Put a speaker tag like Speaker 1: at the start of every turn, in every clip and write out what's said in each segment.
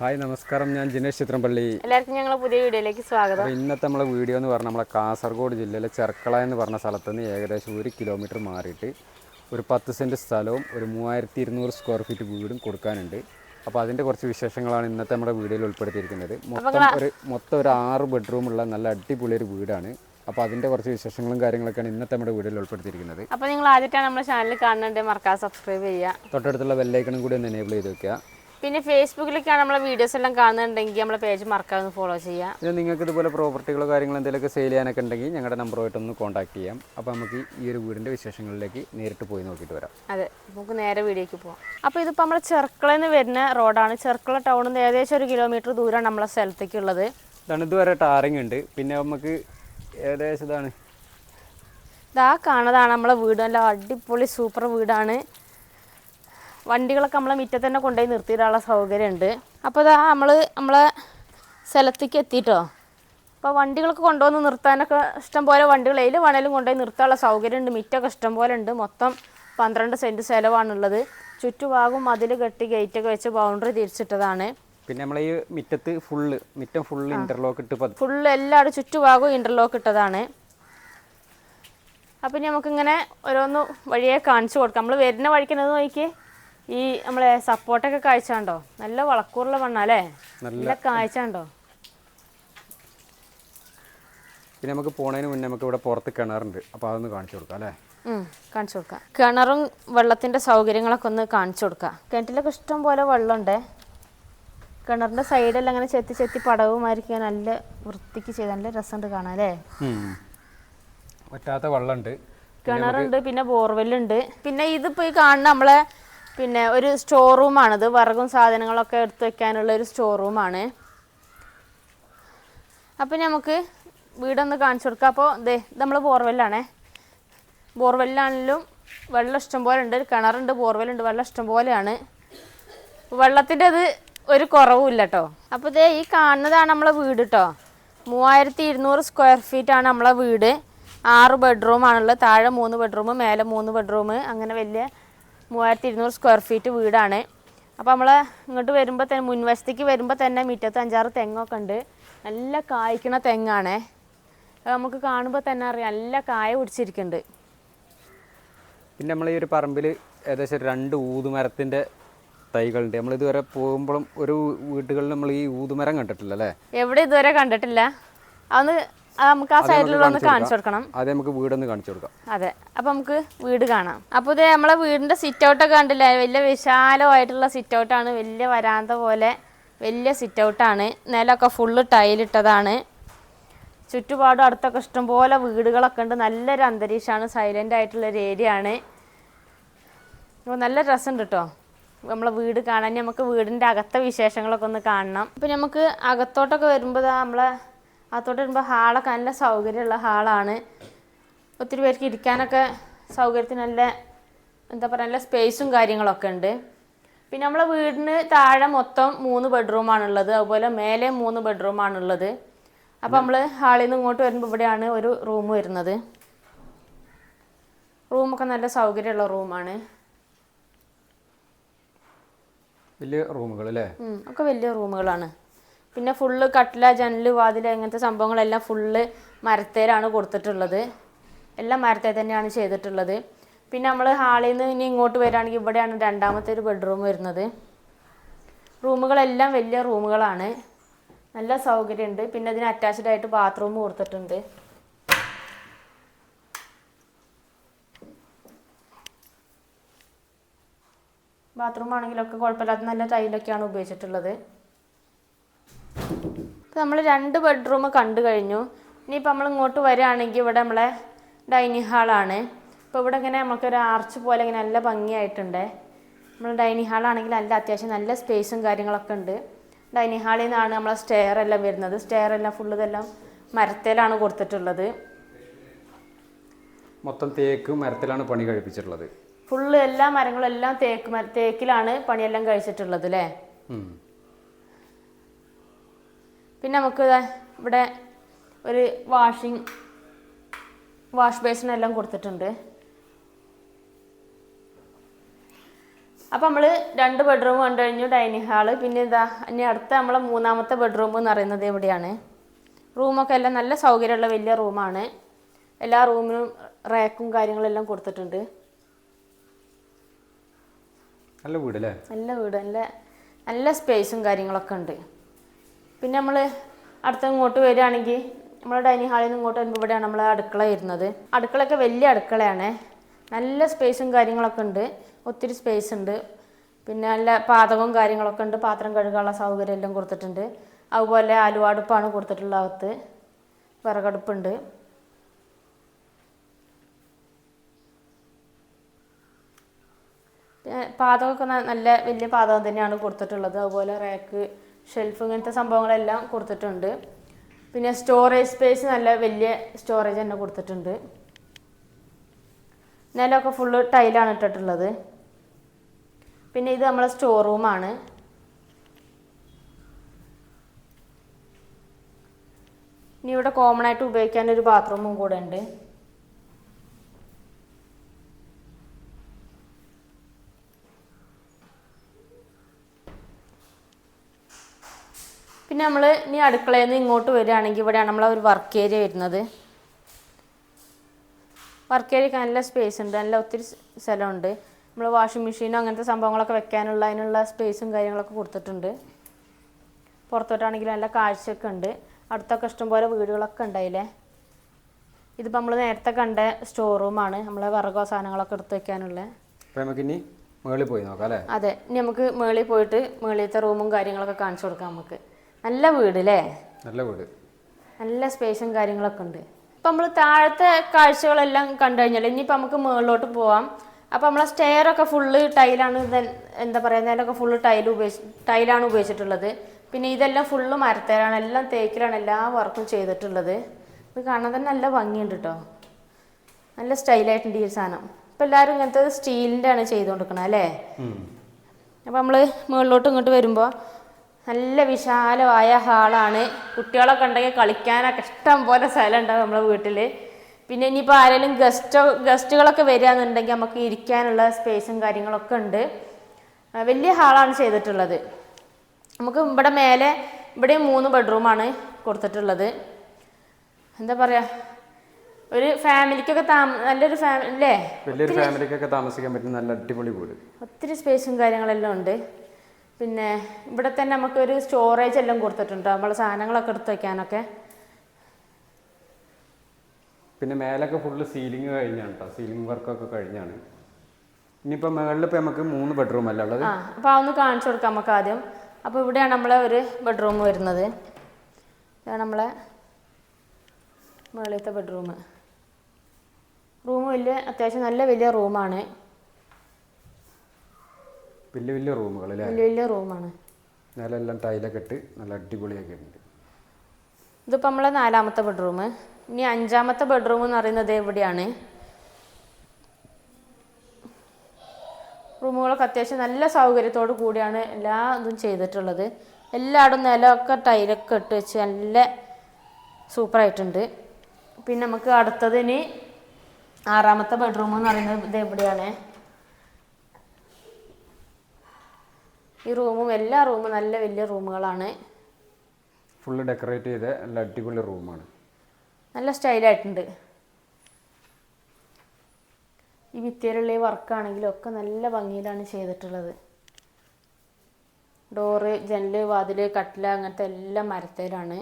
Speaker 1: Hi നമസ്കാരം. ഞാൻ ജിനേഷ് ചിത്രംപള്ളി
Speaker 2: എല്ലാവർക്കും ഞങ്ങൾ പുതിയ വീഡിയോയിലേക്ക് സ്വാഗതം.
Speaker 1: അപ്പോൾ ഇന്നത്തെ നമ്മളെ വീഡിയോ എന്ന് പറഞ്ഞാൽ നമ്മളെ കാസർഗോഡ് ജില്ലയിലെ ചെർക്കള എന്ന് പറഞ്ഞ സ്ഥലത്ത് നിന്ന് ഏകദേശം ഒരു കിലോമീറ്റർ മാറിയിട്ട് ഒരു പത്ത് സെന്റ് സ്ഥലവും ഒരു മൂവായിരത്തി ഇരുന്നൂറ് സ്ക്വയർ ഫീറ്റ് വീടും കൊടുക്കാനുണ്ട്. അപ്പോൾ അതിന്റെ കുറച്ച് വിശേഷങ്ങളാണ് ഇന്നത്തെ നമ്മുടെ വീഡിയോയിൽ ഉൾപ്പെടുത്തിയിരിക്കുന്നത്. മൊത്തം ഒരു മൊത്തം ഒരു ആറ് ബെഡ്റൂമുള്ള നല്ല അടിപൊളി ഒരു വീടാണ്. അപ്പോൾ അതിന്റെ കുറച്ച് വിശേഷങ്ങളും കാര്യങ്ങളൊക്കെയാണ് ഇന്നത്തെ നമ്മുടെ വീഡിയോയിൽ ഉൾപ്പെടുത്തിയിരിക്കുന്നത്.
Speaker 2: അപ്പോൾ നിങ്ങൾ ആദ്യമായിട്ടാണ് നമ്മുടെ ചാനൽ കാണുന്നുണ്ട് മറക്കാതെ സബ്സ്ക്രൈബ് ചെയ്യുക.
Speaker 1: തൊട്ടടുത്തുള്ള ബെല്ലൈക്കണും കൂടി ഒന്ന് എനേബിൾ ചെയ്ത് വെക്കുക.
Speaker 2: പിന്നെ ഫേസ്ബുക്കിലേക്കാണ് നമ്മളെ വീഡിയോസ് എല്ലാം കാണുന്നുണ്ടെങ്കിൽ നമ്മളെ പേജ് മറക്കാതെ ഫോളോ ചെയ്യാം.
Speaker 1: പിന്നെ നിങ്ങൾക്ക് ഇതുപോലെ പ്രോപ്പർട്ടികളോ കാര്യങ്ങളോ എന്തെങ്കിലുമൊക്കെ സെയിൽ ചെയ്യാനൊക്കെ ഉണ്ടെങ്കിൽ ഞങ്ങളുടെ നമ്പറുമായിട്ട് ഒന്ന് കോൺടാക്ട് ചെയ്യാം. അപ്പോൾ നമുക്ക് ഈ ഒരു വീടിന്റെ വിശേഷങ്ങളിലേക്ക് നേരിട്ട് പോയി നോക്കിയിട്ട് വരാം.
Speaker 2: അതെ നമുക്ക് നേരെ വീഡിയോക്ക് പോവാം. അപ്പോൾ ഇതിപ്പോൾ നമ്മളെ ചെർക്കളയിൽ നിന്ന് വരുന്ന റോഡാണ് ചെർക്കള ടൗണിൽ നിന്ന് ഏകദേശം ഒരു കിലോമീറ്റർ ദൂരമാണ് നമ്മളെ സ്ഥലത്തേക്കുള്ളത്.
Speaker 1: ഇതാണ് ഇതുവരെ ടാറിങ് ഉണ്ട്. പിന്നെ നമുക്ക് ഏകദേശം ഇതാണ്.
Speaker 2: ഇതാ കാണതാണ് നമ്മളെ വീട്. നല്ല അടിപൊളി സൂപ്പർ വീടാണ്. വണ്ടികളൊക്കെ നമ്മളെ മുറ്റത്ത് തന്നെ കൊണ്ടുപോയി നിർത്തിയിടാനുള്ള സൗകര്യമുണ്ട്. അപ്പോൾ ഇതാ നമ്മൾ നമ്മളെ സ്ഥലത്തേക്ക് എത്തിയിട്ടോ? അപ്പോൾ വണ്ടികളൊക്കെ കൊണ്ടുവന്ന് നിർത്താനൊക്കെ ഇഷ്ടം പോലെ വണ്ടികൾ ഏതിൽ വേണേലും കൊണ്ടുപോയി നിർത്താനുള്ള സൗകര്യമുണ്ട്. മിറ്റൊക്കെ ഇഷ്ടം പോലെ ഉണ്ട്. മൊത്തം പന്ത്രണ്ട് സെന്റ് സ്ഥലമാണുള്ളത്. ചുറ്റുഭാഗം മതിൽ കെട്ടി ഗേറ്റൊക്കെ വെച്ച് ബൗണ്ടറി തിരിച്ചിട്ടതാണ്.
Speaker 1: പിന്നെ നമ്മളെ ഈ മിറ്റത്ത് ഫുള്ള് മിറ്റം ഫുള്ള് ഇന്റർലോക്ക് ഇട്ട് ഫുൾ
Speaker 2: ഫുള്ള് എല്ലാവരും ചുറ്റുഭാഗവും ഇന്റർലോക്ക് ഇട്ടതാണ്. അപ്പം ഇനി നമുക്കിങ്ങനെ ഓരോന്ന് വഴിയെ കാണിച്ചു കൊടുക്കാം. നമ്മൾ വരുന്ന വഴിക്കുന്നത് നോക്കി ഈ നമ്മളെ സപ്പോർട്ടൊക്കെ കാഴ്ചണ്ടോ നല്ല വളക്കൂറുള്ള മണ്ണ അല്ലേ നല്ല കാഴ്ചണ്ടോ
Speaker 1: പിന്നെ നമുക്ക് പോണതിന് മുന്നേ നമുക്ക് ഇവിടെ പുറത്ത് കിണറുണ്ട്. അപ്പോൾ അതൊന്ന് കാണിച്ചു കൊടുക്കാം അല്ലേ?
Speaker 2: കാണിച്ചു കൊടുക്കാം. കിണറും വെള്ളത്തിന്റെ സൗകര്യങ്ങളൊക്കെ ഒന്ന് കാണിച്ചു കൊടുക്കാം. കിണറ്റിലൊക്കെ ഇഷ്ടം പോലെ വെള്ളമുണ്ട്. കിണറിന്റെ സൈഡെല്ലാം അങ്ങനെ ചെത്തി ചെത്തി പടവുമായിരിക്കും നല്ല വൃത്തിക്ക് ചെയ്ത നല്ല രസമുണ്ട് കാണാൻ അല്ലേ?
Speaker 1: പറ്റാത്ത വെള്ളമുണ്ട്.
Speaker 2: കിണറുണ്ട് പിന്നെ ബോർവെല്ലുണ്ട്. പിന്നെ ഇതിപ്പോൾ ഈ കാണുന്ന നമ്മളെ പിന്നെ ഒരു സ്റ്റോർ റൂമാണിത് വിറകും സാധനങ്ങളൊക്കെ എടുത്ത് വെക്കാനുള്ള ഒരു സ്റ്റോർ റൂമാണ് അപ്പം നമുക്ക് വീടൊന്ന് കാണിച്ചു കൊടുക്കാം. അപ്പോൾ ദേ നമ്മൾ ബോർവെല്ലാണേ. ബോർവെല്ലാണെങ്കിലും വെള്ളം ഇഷ്ടം പോലെ ഉണ്ട്. കിണറുണ്ട് ബോർവെല്ലുണ്ട്. വെള്ളം ഇഷ്ടം പോലെയാണ്. വെള്ളത്തിന്റെ അത് ഒരു കുറവുമില്ല കേട്ടോ അപ്പോൾ ഇതേ ഈ കാണുന്നതാണ് നമ്മളെ വീട് കേട്ടോ മൂവായിരത്തി ഇരുന്നൂറ് സ്ക്വയർ ഫീറ്റ് ആണ് നമ്മളെ വീട്. ആറ് ബെഡ്റൂമാണുള്ളത് താഴെ മൂന്ന് ബെഡ്റൂം മേലെ മൂന്ന് ബെഡ്റൂം അങ്ങനെ വലിയ മൂവായിരത്തി ഇരുന്നൂറ് സ്ക്വയർ ഫീറ്റ് വീടാണ്. അപ്പോൾ നമ്മൾ ഇങ്ങോട്ട് വരുമ്പോൾ തന്നെ മുൻവശത്തേക്ക് വരുമ്പോൾ തന്നെ മുറ്റത്ത് അഞ്ചാറ് തെങ്ങൊക്കെ ഉണ്ട് നല്ല കായ്ക്കണ തെങ്ങാണ്. നമുക്ക് കാണുമ്പോൾ തന്നെ അറിയാം നല്ല കായ പിടിച്ചിരിക്കുന്നുണ്ട്
Speaker 1: പിന്നെ നമ്മൾ ഈ ഒരു പറമ്പിൽ ഏകദേശം രണ്ട് ഊതുമരത്തിന്റെ തൈകളുണ്ട്. നമ്മൾ ഇതുവരെ പോകുമ്പോഴും ഒരു വീട്ടുകളിൽ നമ്മൾ ഈ ഊതുമരം കണ്ടിട്ടില്ല അല്ലേ
Speaker 2: എവിടെ ഇതുവരെ കണ്ടിട്ടില്ല. അതൊന്ന് അത് നമുക്ക് ആ സൈഡിലുള്ള ഒന്ന് കാണിച്ചു കൊടുക്കണം
Speaker 1: അതെ നമുക്ക് വീടൊന്ന് കാണിച്ചു കൊടുക്കാം.
Speaker 2: അതെ. അപ്പൊ നമുക്ക് വീട് കാണാം. അപ്പൊ ഇത് നമ്മളെ വീടിന്റെ സിറ്റ് ഔട്ടൊക്കെ കണ്ടില്ലേ? വലിയ വിശാലമായിട്ടുള്ള സിറ്റ് ഔട്ടാണ് വലിയ വരാന്ത പോലെ വലിയ സിറ്റ് ഔട്ടാണ് നിലമൊക്കെ ഫുള്ള് ടൈലിട്ടതാണ് ചുറ്റുപാടും അടുത്തൊക്കെ ഇഷ്ടംപോലെ വീടുകളൊക്കെ ഉണ്ട്. നല്ലൊരു അന്തരീക്ഷമാണ്. സൈലന്റ് ആയിട്ടുള്ള ഒരു ഏരിയ ആണ്. അപ്പോൾ നല്ല രസമുണ്ട് കേട്ടോ നമ്മളെ വീട് കാണാൻ. നമുക്ക് വീടിന്റെ അകത്തെ വിശേഷങ്ങളൊക്കെ ഒന്ന് കാണണം. ഇപ്പൊ നമുക്ക് അകത്തോട്ടൊക്കെ വരുമ്പോൾ നമ്മളെ അകത്തോട്ട് വരുമ്പോൾ ഹാളൊക്കെ നല്ല സൗകര്യമുള്ള ഹാളാണ്. ഒത്തിരി പേർക്ക് ഇരിക്കാനൊക്കെ സൗകര്യത്തിന് നല്ല എന്താ പറയുക നല്ല സ്പേസും കാര്യങ്ങളൊക്കെ ഉണ്ട്. പിന്നെ നമ്മളെ വീടിന് താഴെ മൊത്തം മൂന്ന് ബെഡ്റൂമാണുള്ളത്. അതുപോലെ മേലെ മൂന്ന് ബെഡ്റൂമാണുള്ളത്. അപ്പോൾ നമ്മൾ ഹാളിൽ നിന്ന് ഇങ്ങോട്ട് വരുമ്പോൾ ഇവിടെയാണ് ഒരു റൂം വരുന്നത്. റൂമൊക്കെ നല്ല സൗകര്യമുള്ള റൂമാണ്.
Speaker 1: വലിയ റൂമുകൾ അല്ലേ
Speaker 2: ഒക്കെ വലിയ റൂമുകളാണ്. പിന്നെ ഫുള്ള് കട്ടില ജനൽ വാതിൽ അങ്ങനത്തെ സംഭവങ്ങളെല്ലാം ഫുള്ള് മരത്തേലാണ് കൊടുത്തിട്ടുള്ളത്. എല്ലാം മരത്തേ തന്നെയാണ് ചെയ്തിട്ടുള്ളത്. പിന്നെ നമ്മൾ ഹാളിൽ നിന്ന് ഇനി ഇങ്ങോട്ട് വരികയാണെങ്കിൽ ഇവിടെയാണ് രണ്ടാമത്തെ ഒരു ബെഡ്റൂം വരുന്നത്. റൂമുകളെല്ലാം വലിയ റൂമുകളാണ്. നല്ല സൗകര്യമുണ്ട് പിന്നെ ഇതിന് അറ്റാച്ച്ഡ് ആയിട്ട് ബാത്റൂം കൊടുത്തിട്ടുണ്ട്. ബാത്റൂം ആണെങ്കിലൊക്കെ കുഴപ്പമില്ലാത്ത നല്ല ടൈലൊക്കെയാണ് ഉപയോഗിച്ചിട്ടുള്ളത്. ഇപ്പം നമ്മൾ രണ്ട് ബെഡ്റൂം കണ്ടു കഴിഞ്ഞു. ഇനിയിപ്പോൾ നമ്മൾ ഇങ്ങോട്ട് വരികയാണെങ്കിൽ ഇവിടെ നമ്മളെ ഡൈനിങ് ഹാളാണ് ഇപ്പോൾ ഇവിടെ ഇങ്ങനെ നമുക്കൊരു ആർച്ച് പോലെ ഇങ്ങനെ നല്ല ഭംഗിയായിട്ടുണ്ട്. നമ്മൾ ഡൈനിങ് ഹാളാണെങ്കിൽ നല്ല അത്യാവശ്യം നല്ല സ്പേസും കാര്യങ്ങളൊക്കെ ഉണ്ട്. ഡൈനിങ് ഹാളിൽ നിന്നാണ് നമ്മളെ സ്റ്റെയർ എല്ലാം വരുന്നത്. സ്റ്റെയർ എല്ലാം ഫുള്ള് ഇതെല്ലാം മരത്തേലാണ് കൊടുത്തിട്ടുള്ളത്.
Speaker 1: മൊത്തം തേക്ക് മരത്തിലാണ് പണി കഴിപ്പിച്ചിട്ടുള്ളത്.
Speaker 2: ഫുള്ള് എല്ലാ മരങ്ങളും എല്ലാം തേക്ക് തേക്കിലാണ് പണിയെല്ലാം കഴിച്ചിട്ടുള്ളത് അല്ലേ. പിന്നെ നമുക്ക് ഇവിടെ ഒരു വാഷിംഗ് വാഷ് ബേസിനെല്ലാം കൊടുത്തിട്ടുണ്ട്. അപ്പോൾ നമ്മൾ രണ്ട് ബെഡ്റൂം കണ്ടു കഴിഞ്ഞു ഡൈനിങ് ഹാൾ പിന്നെ ഇതാ ഇനി അടുത്ത നമ്മളെ മൂന്നാമത്തെ ബെഡ്റൂം എന്ന് പറയുന്നത് എവിടെയാണ്? റൂമൊക്കെ എല്ലാം നല്ല സൗകര്യമുള്ള വലിയ റൂമാണ് എല്ലാ റൂമിനും റാക്കും കാര്യങ്ങളെല്ലാം കൊടുത്തിട്ടുണ്ട്.
Speaker 1: നല്ല വീട്
Speaker 2: നല്ല വീട് നല്ല നല്ല സ്പേസും കാര്യങ്ങളൊക്കെ ഉണ്ട്. പിന്നെ നമ്മൾ അടുത്ത ഇങ്ങോട്ട് വരികയാണെങ്കിൽ നമ്മുടെ ഡൈനിങ് ഹാളിൽ നിന്ന് ഇങ്ങോട്ട് വരുമ്പോൾ ഇവിടെയാണ് നമ്മളെ അടുക്കള ഇരുന്നത് അടുക്കളയൊക്കെ വലിയ അടുക്കളയാണ്. നല്ല സ്പേസും കാര്യങ്ങളൊക്കെ ഉണ്ട്. ഒത്തിരി സ്പേസ് ഉണ്ട്. പിന്നെ നല്ല പാതകവും കാര്യങ്ങളൊക്കെ ഉണ്ട്. പാത്രം കഴുകാനുള്ള സൗകര്യം എല്ലാം കൊടുത്തിട്ടുണ്ട്. അതുപോലെ ആലുവാടുപ്പാണ് കൊടുത്തിട്ടുള്ള അകത്ത്. വിറകടുപ്പുണ്ട്. പാതകമൊക്കെ നല്ല വലിയ പാതകം തന്നെയാണ് കൊടുത്തിട്ടുള്ളത്. അതുപോലെ റാക്ക് ഷെൽഫ് ഇങ്ങനത്തെ സംഭവങ്ങളെല്ലാം കൊടുത്തിട്ടുണ്ട്. പിന്നെ സ്റ്റോറേജ് സ്പേസ് നല്ല വലിയ സ്റ്റോറേജ് തന്നെ കൊടുത്തിട്ടുണ്ട്. നിലമൊക്കെ ഫുള്ള് ടൈലാണ് ഇട്ടിട്ടുള്ളത്. പിന്നെ ഇത് നമ്മളെ സ്റ്റോർ റൂമാണ് ഇനി ഇവിടെ കോമൺ ആയിട്ട് ഉപയോഗിക്കാൻ ഒരു ബാത്റൂമും കൂടെ ഉണ്ട്. പിന്നെ നമ്മൾ ഇനി അടുക്കളയിൽ നിന്ന് ഇങ്ങോട്ട് വരികയാണെങ്കിൽ ഇവിടെയാണ് നമ്മളെ ഒരു വർക്ക് ഏരിയ വരുന്നത്. വർക്ക് ഏരിയക്ക് നല്ല സ്പേസ് ഉണ്ട്. നല്ല ഒത്തിരി സ്ഥലമുണ്ട്. നമ്മൾ വാഷിംഗ് മെഷീനോ അങ്ങനത്തെ സംഭവങ്ങളൊക്കെ വെക്കാനുള്ള അതിനുള്ള സ്പേസും കാര്യങ്ങളൊക്കെ കൊടുത്തിട്ടുണ്ട്. പുറത്തോട്ടാണെങ്കിൽ നല്ല കാഴ്ചയൊക്കെ ഉണ്ട്. അടുത്തൊക്കെ ഇഷ്ടംപോലെ വീടുകളൊക്കെ ഉണ്ടായില്ലേ? ഇതിപ്പോൾ നമ്മൾ നേരത്തെ കണ്ട സ്റ്റോർ റൂമാണ് നമ്മളെ വിറകോ സാധനങ്ങളൊക്കെ എടുത്ത് വെക്കാനുള്ള. അതെ. ഇനി നമുക്ക് മേളിൽ പോയിട്ട് മേളിലത്തെ റൂമും കാര്യങ്ങളൊക്കെ കാണിച്ചു കൊടുക്കാം നമുക്ക്. നല്ല വീട് അല്ലേ
Speaker 1: നല്ല വീട്.
Speaker 2: നല്ല സ്പേസും കാര്യങ്ങളൊക്കെ ഉണ്ട്. ഇപ്പം നമ്മൾ താഴത്തെ കാഴ്ചകളെല്ലാം കണ്ടു കഴിഞ്ഞാൽ ഇനിയിപ്പോൾ നമുക്ക് മുകളിലോട്ട് പോവാം. അപ്പോൾ നമ്മളെ സ്റ്റെയർ ഒക്കെ ഫുള്ള് ടൈലാണ് എന്താ പറയുക അതിലൊക്കെ ഫുള്ള് ടൈൽ ഉപയോഗിച്ച് ടൈലാണ് ഉപയോഗിച്ചിട്ടുള്ളത് പിന്നെ ഇതെല്ലാം ഫുള്ള് മരത്തേലാണ് എല്ലാം തേക്കിലാണ് എല്ലാ വർക്കും ചെയ്തിട്ടുള്ളത്. ഇത് കാണാൻ തന്നെ നല്ല ഭംഗിയുണ്ട് കേട്ടോ നല്ല സ്റ്റൈലായിട്ടുണ്ട് ഈ സാധനം. ഇപ്പം എല്ലാവരും ഇങ്ങനത്തെ സ്റ്റീലിന്റെ ആണ് ചെയ്തുകൊണ്ടിരിക്കണത് അല്ലേ? അപ്പൊ നമ്മൾ മുകളിലോട്ട് ഇങ്ങോട്ട് വരുമ്പോൾ നല്ല വിശാലമായ ഹാളാണ്. കുട്ടികളൊക്കെ ഉണ്ടെങ്കിൽ കളിക്കാനൊക്കെ ഇഷ്ടം പോലെ സ്ഥലം ഉണ്ടാവും നമ്മളെ വീട്ടിൽ പിന്നെ ഇനിയിപ്പോൾ ആരെങ്കിലും ഗസ്റ്റോ ഗസ്റ്റുകളൊക്കെ വരികയെന്നുണ്ടെങ്കിൽ നമുക്ക് ഇരിക്കാനുള്ള സ്പേസും കാര്യങ്ങളൊക്കെ ഉണ്ട്. വലിയ ഹാളാണ് ചെയ്തിട്ടുള്ളത്. നമുക്ക് ഇവിടെ മേലെ ഇവിടെ മൂന്ന് ബെഡ്റൂമാണ് കൊടുത്തിട്ടുള്ളത്. എന്താ പറയുക ഒരു ഫാമിലിക്കൊക്കെ താമ നല്ലൊരു ഫാമിലി അല്ലേ?
Speaker 1: വലിയൊരു ഫാമിലിക്കൊക്കെ താമസിക്കാൻ പറ്റുന്ന നല്ല അടിപൊളി വീട്.
Speaker 2: ഒത്തിരി സ്പേസും കാര്യങ്ങളെല്ലാം ഉണ്ട്. പിന്നെ ഇവിടെ തന്നെ നമുക്കൊരു സ്റ്റോറേജ് എല്ലാം കൊടുത്തിട്ടുണ്ട്. നമ്മളെ സാധനങ്ങളൊക്കെ എടുത്ത് വയ്ക്കാനൊക്കെ
Speaker 1: പിന്നെ മേലൊക്കെ ഫുള്ള് സീലിംഗ് കഴിഞ്ഞാണ് കേട്ടോ സീലിംഗ് വർക്കൊക്കെ കഴിഞ്ഞാണ്. ഇനിയിപ്പോൾ മുകളിൽ ഇപ്പോൾ നമുക്ക് മൂന്ന് ബെഡ്റൂം അല്ല ഉള്ളത്?
Speaker 2: ആ അപ്പോൾ അതൊന്ന് കാണിച്ചു കൊടുക്കാം നമുക്ക് ആദ്യം. അപ്പോൾ ഇവിടെയാണ് നമ്മളെ ഒരു ബെഡ്റൂം വരുന്നത്. ഇതാണ് നമ്മളെ മുകളിലത്തെ ബെഡ്റൂം റൂം വലിയ അത്യാവശ്യം നല്ല വലിയ റൂമാണ്.
Speaker 1: വലിയ വലിയ റൂമുകൾ അല്ലേ?
Speaker 2: വലിയ വലിയ റൂമാണ്.
Speaker 1: നിലെല്ലാം ടൈലൊക്കെ ഇട്ട് നല്ല അടിപൊളിയൊക്കെ ഉണ്ട്
Speaker 2: ഇതിപ്പോൾ നമ്മളെ നാലാമത്തെ ബെഡ്റൂം ഇനി അഞ്ചാമത്തെ ബെഡ്റൂം എന്ന് പറയുന്നത് എവിടെയാണ്? റൂമുകളൊക്കെ അത്യാവശ്യം നല്ല സൗകര്യത്തോടു കൂടിയാണ് എല്ലാ ഇതും ചെയ്തിട്ടുള്ളത്. എല്ലായിടും നിലമൊക്കെ ടൈലൊക്കെ ഇട്ട് വെച്ച് നല്ല സൂപ്പറായിട്ടുണ്ട് പിന്നെ നമുക്ക് അടുത്തതിന് ആറാമത്തെ ബെഡ്റൂം എന്ന് പറയുന്നത് ഇത് എവിടെയാണ്? ഈ റൂമും എല്ലാ റൂമും നല്ല വലിയ റൂമുകളാണ്.
Speaker 1: ഫുള്ള് ഡെക്കറേറ്റ് ചെയ്ത നല്ല അടിപൊളി റൂമാണ്.
Speaker 2: നല്ല സ്റ്റൈലായിട്ടുണ്ട്. ഈ ഭിത്തിയിലുള്ള ഈ വർക്കാണെങ്കിലും ഒക്കെ നല്ല ഭംഗിയിലാണ് ചെയ്തിട്ടുള്ളത്. ഡോറ് ജനൽ വാതിൽ കട്ടില അങ്ങനത്തെ എല്ലാം മരത്തേലാണ്.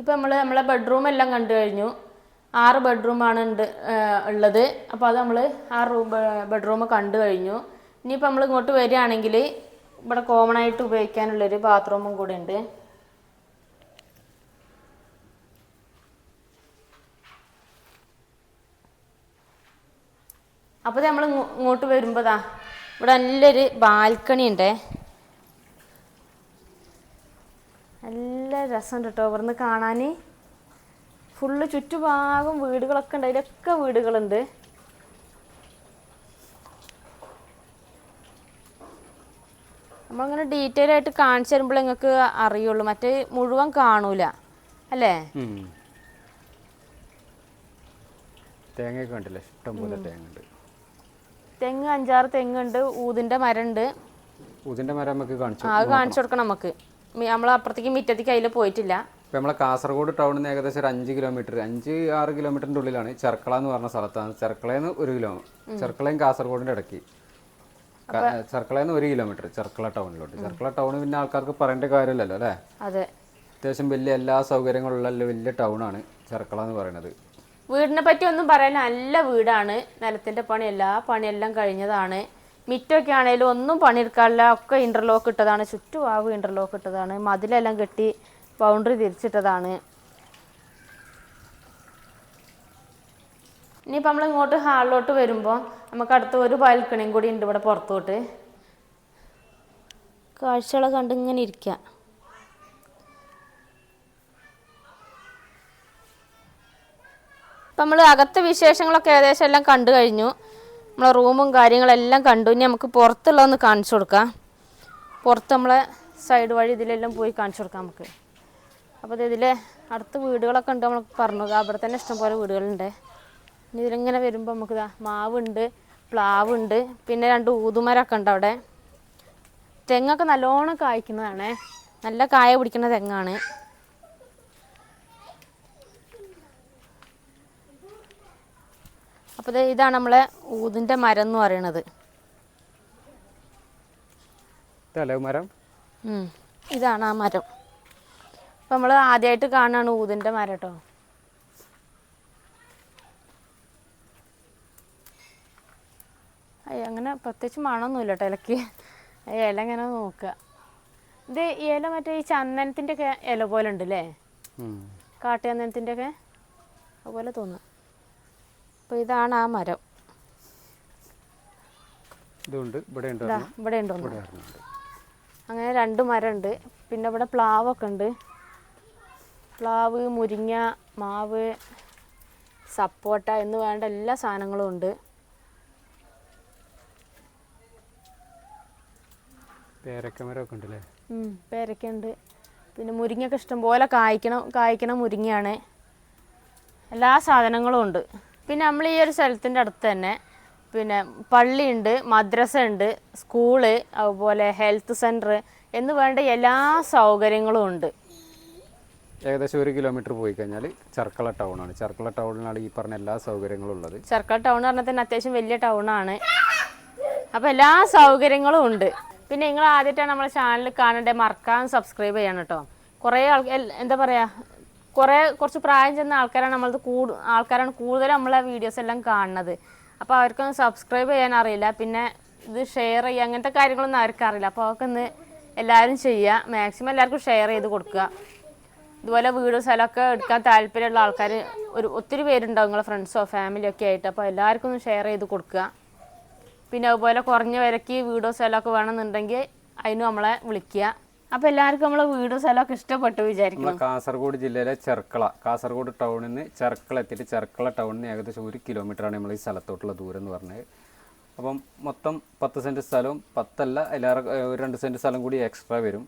Speaker 2: ഇപ്പം നമ്മൾ നമ്മളെ ബെഡ്റൂം എല്ലാം കണ്ടു കഴിഞ്ഞു. ആറ് ബെഡ്റൂമാണ് ഉണ്ട് ഉള്ളത്. അപ്പോൾ അത് നമ്മൾ ആ റൂം ബെഡ്റൂം കണ്ടു കഴിഞ്ഞു. ഇനിയിപ്പോൾ നമ്മൾ ഇങ്ങോട്ട് വരികയാണെങ്കിൽ ഇവിടെ കോമൺ ആയിട്ട് ഉപയോഗിക്കാനുള്ളൊരു ബാത്റൂമും കൂടെ ഉണ്ട്. അപ്പോൾ നമ്മൾ ഇങ്ങോട്ട് വരുമ്പോഴാ ഇവിടെ നല്ലൊരു ബാൽക്കണി ഉണ്ടേ. നല്ല രസം കേട്ടോ ഇവിടുന്ന് കാണാൻ ഫുള്ള് ചുറ്റുഭാഗം വീടുകളൊക്കെ ഉണ്ട്. അതിലൊക്കെ വീടുകളുണ്ട്. നമ്മളിങ്ങനെ ഡീറ്റെയിൽ ആയിട്ട് കാണിച്ചു തരുമ്പോൾ നിങ്ങൾക്ക് അറിയുള്ളൂ. മറ്റേ മുഴുവൻ കാണൂല. അല്ലേ?
Speaker 1: കണ്ടില്ലേ? ഇഷ്ടംപോലെ തേങ്ങ
Speaker 2: തെങ്ങ് അഞ്ചാറ് തെങ്ങുണ്ട്. ഊതിന്റെ മരമുണ്ട്.
Speaker 1: ഊതിന്റെ മരം നമുക്ക് കാണിച്ചു
Speaker 2: അത് കാണിച്ചു കൊടുക്കണം നമുക്ക്. നമ്മൾ അപ്പുറത്തേക്ക് മിറ്റത്തേക്ക് അതിൽ പോയിട്ടില്ല.
Speaker 1: ഇപ്പം നമ്മളെ കാസർഗോഡ് ടൗണിൽ നിന്ന് ഏകദേശം ഒരു അഞ്ച് കിലോമീറ്റർ അഞ്ച് ആറ് കിലോമീറ്ററിന്റെ ഉള്ളിലാണ് ചെർക്കള എന്ന് പറഞ്ഞ സ്ഥലത്താണ്. ചെർക്കളയിൽ നിന്ന് ഒരു കിലോ ചെർക്കളയും കാസർഗോഡിന്റെ ഇടയ്ക്ക്. ചെർക്കളയിൽ നിന്ന് ഒരു കിലോമീറ്റർ ചെർക്കള ടൗണിലോട്ട് ചെർക്കള ടൗൺ പിന്നെ ആൾക്കാർക്ക് പറയേണ്ട കാര്യമില്ലല്ലോ അല്ലേ?
Speaker 2: അതെ.
Speaker 1: അത്യാവശ്യം വലിയ എല്ലാ സൗകര്യങ്ങളുള്ള വലിയ ടൗണാണ് ചെർക്കള എന്ന് പറയുന്നത്
Speaker 2: വീടിനെ പറ്റി ഒന്നും പറയാൻ നല്ല വീടാണ്. നിലത്തിന്റെ പണി എല്ലാ പണിയെല്ലാം കഴിഞ്ഞതാണ്. മിറ്റൊക്കെ ആണെങ്കിലും ഒന്നും പണിയെടുക്കാനില്ല ഒക്കെ ഇന്റർലോക്ക് ഇട്ടതാണ്. ചുറ്റുപാവ് ഇന്റർലോക്ക് ഇട്ടതാണ്. മതിലെല്ലാം കെട്ടി ബൗണ്ടറി തിരിച്ചിട്ടതാണ്. ഇനിയിപ്പോൾ നമ്മൾ ഇങ്ങോട്ട് ഹാളിലോട്ട് വരുമ്പോൾ നമുക്ക് അടുത്ത ഒരു ബാൽക്കണിയും കൂടി ഉണ്ട് ഇവിടെ പുറത്തോട്ട്. കാഴ്ചകളെ കണ്ട് ഇങ്ങനെ ഇരിക്കുക നമ്മൾ അകത്തെ വിശേഷങ്ങളൊക്കെ ഏകദേശം എല്ലാം കണ്ടു കഴിഞ്ഞു. നമ്മളെ റൂമും കാര്യങ്ങളെല്ലാം കണ്ടു. ഇനി നമുക്ക് പുറത്തുള്ളതൊന്ന് കാണിച്ചു കൊടുക്കാം. പുറത്ത് നമ്മളെ സൈഡ് വഴി ഇതിലെല്ലാം പോയി കാണിച്ചു കൊടുക്കാം നമുക്ക്. അപ്പോൾ അത് ഇതിലെ അടുത്ത വീടുകളൊക്കെ ഉണ്ട് നമ്മൾ പറഞ്ഞു. അവിടെ തന്നെ ഇഷ്ടംപോലെ വീടുകളുണ്ട്. ഇനി ഇതിലിങ്ങനെ വരുമ്പോൾ നമുക്ക് ഇതാ മാവുണ്ട് പ്ലാവുണ്ട് പിന്നെ രണ്ട് ഊതുമരമൊക്കെ ഉണ്ട് അവിടെ. തെങ്ങൊക്കെ നല്ലോണം കായ്ക്കുന്നതാണേ. നല്ല കായ പിടിക്കുന്ന തെങ്ങാണ്. അപ്പോൾ ഇതാണ് നമ്മളെ ഊതിന്റെ മരം എന്ന് പറയണത്
Speaker 1: മരം?
Speaker 2: ഇതാണ് ആ മരം. അപ്പം നമ്മൾ ആദ്യമായിട്ട് കാണുകയാണ് ഊതിന്റെ മരം കേട്ടോ അങ്ങനെ പ്രത്യേകിച്ച് മണമൊന്നുമില്ല കേട്ടോ ഇലക്ക്. ഇല ഇങ്ങനെ നോക്കുക. ഇത് ഈ ഇല മറ്റേ ഈ ചന്ദനത്തിന്റെ ഒക്കെ ഇല പോലെ ഉണ്ട് അല്ലേ. കാട്ടുചന്ദനത്തിന്റെ ഒക്കെ അതുപോലെ തോന്നുന്നു അപ്പോൾ ഇതാണ് ആ മരം.
Speaker 1: ഇതുണ്ട്. ഇവിടെ ഉണ്ട്
Speaker 2: ഇവിടെ ഉണ്ട് അങ്ങനെ രണ്ട് മരമുണ്ട്. പിന്നെ ഇവിടെ പ്ലാവൊക്കെ ഉണ്ട്. പ്ലാവ് മുരിങ്ങ മാവ് സപ്പോട്ട എന്ന് വേണ്ട എല്ലാ സാധനങ്ങളും ഉണ്ട്.
Speaker 1: പേരക്ക ഉണ്ട് ഉണ്ടല്ലേ?
Speaker 2: ഉം, പേരയ്ക്കുണ്ട് പിന്നെ മുരിങ്ങയൊക്കെ ഇഷ്ടംപോലെ കായ്ക്കണം കായ്ക്കണ മുരിങ്ങയാണ്. എല്ലാ സാധനങ്ങളും ഉണ്ട്. പിന്നെ നമ്മൾ ഈ ഒരു സ്ഥലത്തിന്റെ അടുത്ത് തന്നെ പിന്നെ പള്ളിയുണ്ട് മദ്രസ ഉണ്ട് സ്കൂൾ അതുപോലെ ഹെൽത്ത് സെന്റർ എന്ന് വേണ്ട എല്ലാ സൗകര്യങ്ങളും ഉണ്ട്.
Speaker 1: ഏകദേശം ഒരു കിലോമീറ്റർ പോയി കഴിഞ്ഞാൽ ചെർക്കള ടൗണാണ്. ചർക്കള ടൗണിലാണ് ഈ പറഞ്ഞ എല്ലാ സൗകര്യങ്ങളും ഉള്ളത്.
Speaker 2: ചർക്കള ടൗൺ പറഞ്ഞാൽ തന്നെ അത്യാവശ്യം വലിയ ടൗണാണ്. അപ്പോൾ എല്ലാ സൗകര്യങ്ങളും ഉണ്ട്. പിന്നെ നിങ്ങൾ ആദ്യമായിട്ടാണ് നമ്മളെ ചാനൽ കാണേണ്ടത് മറക്കാൻ സബ്സ്ക്രൈബ് ചെയ്യണം കേട്ടോ. കുറേ ആൾ എന്താ പറയുക കുറേ കുറച്ച് പ്രായം ചെന്ന ആൾക്കാരാണ് നമ്മളത് കൂടു ആൾക്കാരാണ് കൂടുതൽ നമ്മളെ വീഡിയോസ് എല്ലാം കാണുന്നത്. അപ്പോൾ അവർക്കൊന്നും സബ്സ്ക്രൈബ് ചെയ്യാൻ അറിയില്ല. പിന്നെ ഇത് ഷെയർ ചെയ്യുക അങ്ങനത്തെ കാര്യങ്ങളൊന്നും അവർക്ക് അറിയില്ല. അപ്പോൾ അതൊക്കെ ഒന്ന് എല്ലാവരും ചെയ്യുക. മാക്സിമം എല്ലാവർക്കും ഷെയർ ചെയ്ത് കൊടുക്കുക. ഇതുപോലെ വീടും സ്ഥലമൊക്കെ എടുക്കാൻ താല്പര്യമുള്ള ആൾക്കാർ ഒരു ഒത്തിരി പേരുണ്ടാവും നിങ്ങളെ ഫ്രണ്ട്സോ ഫാമിലിയോ ഒക്കെ ആയിട്ട്. അപ്പോൾ എല്ലാവർക്കും ഒന്ന് ഷെയർ ചെയ്ത് കൊടുക്കുക. പിന്നെ അതുപോലെ കുറഞ്ഞ വിലക്ക് വീടോ സ്ഥലമൊക്കെ വേണമെന്നുണ്ടെങ്കിൽ അതിന് നമ്മളെ വിളിക്കുക. അപ്പോൾ എല്ലാവർക്കും നമ്മളെ വീടും സ്ഥലമൊക്കെ ഇഷ്ടപ്പെട്ടു വിചാരിക്കും
Speaker 1: കാസർഗോഡ് ജില്ലയിലെ ചെർക്കള. കാസർഗോഡ് ടൗണിൽ നിന്ന് ചെർക്കള എത്തിയിട്ട് ചെർക്കള ടൗണിൽ നിന്ന് ഏകദേശം ഒരു കിലോമീറ്ററാണ് നമ്മൾ ഈ സ്ഥലത്തോട്ടുള്ള ദൂരം എന്ന് പറഞ്ഞത്. അപ്പം മൊത്തം പത്ത് സെന്റ് സ്ഥലവും പത്തല്ല എല്ലാവർക്കും ഒരു രണ്ട് സെന്റ് സ്ഥലം കൂടി എക്സ്ട്രാ വരും.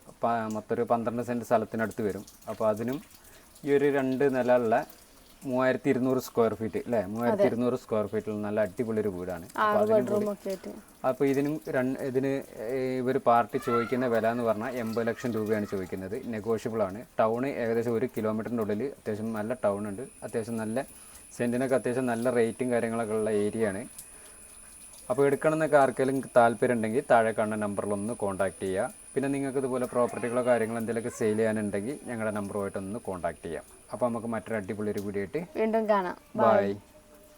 Speaker 1: മൊത്തം ഒരു പന്ത്രണ്ട് സെന്റ് സ്ഥലത്തിനടുത്ത് വരും. അപ്പോൾ അതിനും ഈ ഒരു രണ്ട് നിലയുള്ള മൂവായിരത്തി ഇരുന്നൂറ് സ്ക്വയർ ഫീറ്റ് അല്ലേ മൂവായിരത്തി ഇരുന്നൂറ് സ്ക്വയർ ഫീറ്റിൽ നല്ല അടിപൊളി ഒരു വീടാണ്. അപ്പോൾ ഇതിനും രണ്ട് ഇതിന് ഇവർ പാർട്ടി ചോദിക്കുന്ന വില എന്ന് പറഞ്ഞാൽ എൺപത് ലക്ഷം രൂപയാണ് ചോദിക്കുന്നത്. നെഗോഷ്യബിൾ ആണ്. ടൗൺ ഏകദേശം ഒരു കിലോമീറ്ററിന്റെ ഉള്ളിൽ അത്യാവശ്യം നല്ല ടൗൺ ഉണ്ട്. അത്യാവശ്യം നല്ല സെന്റിനൊക്കെ അത്യാവശ്യം നല്ല റേറ്റും കാര്യങ്ങളൊക്കെ ഉള്ള ഏരിയ ആണ്. അപ്പോൾ എടുക്കണം എന്നൊക്കെ ആർക്കെങ്കിലും താല്പര്യം ഉണ്ടെങ്കിൽ താഴെ കാണുന്ന നമ്പറിലൊന്ന് കോൺടാക്ട് ചെയ്യുക പിന്നെ നിങ്ങൾക്ക് ഇതുപോലെ പ്രോപ്പർട്ടികളോ കാര്യങ്ങളോ എന്തെങ്കിലുമൊക്കെ സെയിൽ ചെയ്യാനുണ്ടെങ്കിൽ ഞങ്ങളുടെ നമ്പറുമായിട്ടൊന്ന് കോൺടാക്ട് ചെയ്യാം. അപ്പോൾ നമുക്ക് മറ്റൊരു അടിപൊളി ഒരു വീഡിയോ ആയിട്ട്
Speaker 2: വീണ്ടും കാണാം.
Speaker 1: ബൈ